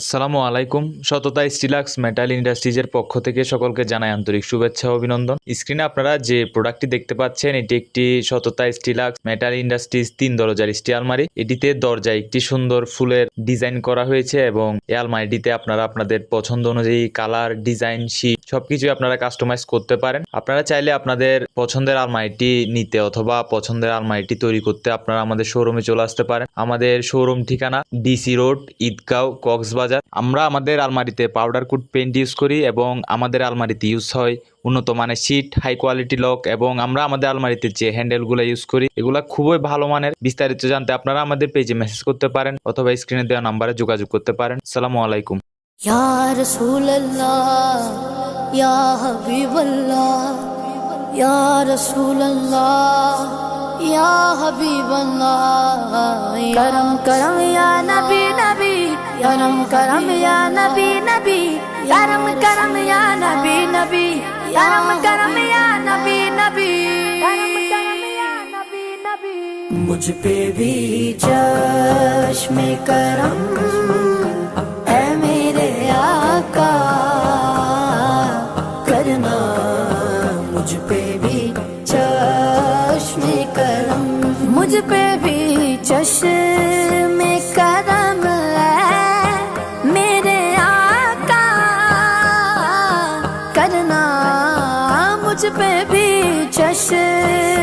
আসসালামু আলাইকুম। সততা স্টিলাক্স মেটাল ইন্ডাস্ট্রিজের পক্ষ থেকে সকলকে জানাই আন্তরিক শুভেচ্ছা অভিনন্দন। স্ক্রিনে আপনারা যে প্রোডাক্টটি দেখতে পাচ্ছেন, এটি একটি সততা স্টিলাক্স মেটাল ইন্ডাস্ট্রিজ তিন দরজার স্টিল আলমারি। এটিতে দরজায় একটি সুন্দর ফুলের ডিজাইন করা হয়েছে এবং এই আলমারিটিতে আপনারা আপনাদের পছন্দ অনুযায়ী কালার, ডিজাইন, শীট সবকিছু আপনারা কাস্টমাইজ করতে পারেন। আপনারা চাইলে আপনাদের পছন্দের আলমারিটি নিতে অথবা পছন্দের আলমারিটি তৈরি করতে আপনারা আমাদের শোরুমে চলে আসতে পারেন। আমাদের শোরুম ঠিকানা ডিসি রোড, ঈদগাঁও, কক্সবাজার বলা যায় আমরা আমাদের আলমারিতে পাউডার কুট পেন্ট ইউজ করি এবং আমাদের আলমারিতে ইউজ হয় উন্নত মানের শিট হাই কোয়ালিটি লক এবং আমরা আমাদের আলমারিতে যে হ্যান্ডেলগুলো ইউজ করি এগুলো খুবই ভালো মানের বিস্তারিত জানতে আপনারা আমাদের পেজে মেসেজ করতে পারেন অথবা স্ক্রিনে দেওয়া নাম্বারে যোগাযোগ করতে পারেন সালামু আলাইকুম يا करम करम या नबी नबी। करम करम या नबी नबी। करम करम या नबी नबी। मुझ पे भी चश्म करम। है मेरे आका करना। मुझ पे भी चश्म करम। मुझ पे भी चश्म करना। मुझ पे भी चश्म